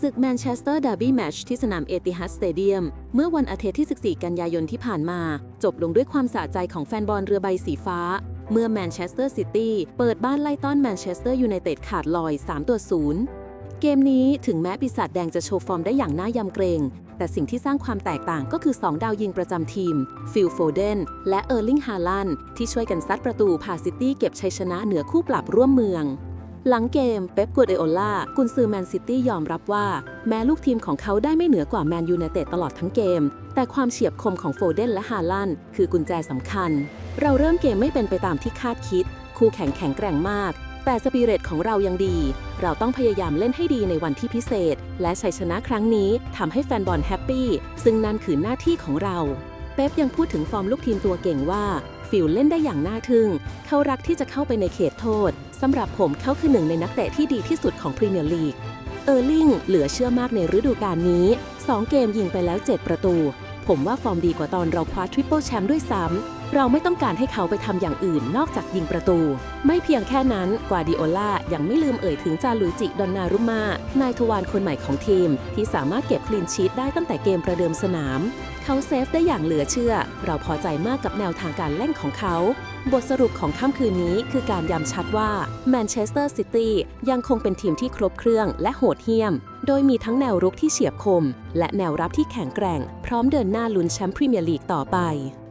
ศึกแมนเชสเตอร์ดาร์บี้แมชที่สนามเอติฮัดสเตเดียม เมื่อวันอาทิตย์ที่ 14 กันยายนที่ผ่านมา จบลงด้วยความสะใจของแฟนบอลเรือใบสีฟ้า เมื่อแมนเชสเตอร์ซิตี้เปิดบ้านไล่ต้อนแมนเชสเตอร์ยูไนเต็ดขาดลอย 3 ตัว 0 เกมนี้ถึงแม้ปีศาจแดงจะโชว์ฟอร์มได้อย่างน่ายำเกรง แต่สิ่งที่สร้างความแตกต่างก็คือ 2 ดาวยิงประจำทีม ฟิลโฟเดนและเออร์ลิงฮาลันที่ช่วยกันซัดประตูพาซิตี้เก็บชัยชนะเหนือคู่ปรับร่วมเมือง หลังเกม เป๊ปกัวเดโอล่ากุนซือแมนซิตี้ยอมรับว่า แม้ลูกทีมของเขาได้ไม่เหนือกว่าแมนยูไนเต็ดตลอดทั้งเกม แต่ความเฉียบคมของโฟเดนและฮาลันคือกุญแจสำคัญ เราเริ่มเกมไม่เป็นไปตามที่คาดคิด คู่แข่งแข็งแกร่งมาก แต่สปิเรตของเรายังดี เราต้องพยายามเล่นให้ดีในวันที่พิเศษ และชัยชนะครั้งนี้ทำให้แฟนบอลแฮปปี้ซึ่งนั่นคือหน้าที่ของเราเป๊ปยังพูดถึงฟอร์มลูกทีมตัวเก่งว่า ฟิลเล่นได้อย่างน่าทึ่ง เขารักที่จะเข้าไปในเขตโทษสำหรับผมเขาคือหนึ่งในนักเตะที่ดีที่สุดของพรีเมียร์ลีก เออร์ลิงเหลือเชื่อมากในฤดูกาลนี้ 2 เกมยิงไปแล้ว 7 ประตู ผมว่าฟอร์มดีกว่าตอนเราคว้าทริปเปิลแชมป์ด้วยซ้ำ เราไม่ต้องการให้เขาไปทำอย่างอื่นนอกจากยิงประตู ไม่เพียงแค่นั้นกวาดิโอล่ายังไม่ลืมเอ่ยถึงจาลุยจิดอนนารุมานายทวารคนใหม่ของทีม ที่สามารถเก็บคลีนชีตได้ตั้งแต่เกมประเดิมสนาม เขาเซฟได้อย่างเหลือเชื่อ เราพอใจมากกับแนวทางการเล่นของเขา บทสรุปของค่ำคืนนี้คือการย้ำชัดว่าแมนเชสเตอร์ซิตี้ยังคงเป็นทีมที่ครบเครื่องและโหดเหี้ยม โดยมีทั้งแนวรุกที่เฉียบคม และแนวรับที่แข็งแกร่ง พร้อมเดินหน้าลุ้นแชมป์พรีเมียร์ลีกต่อไป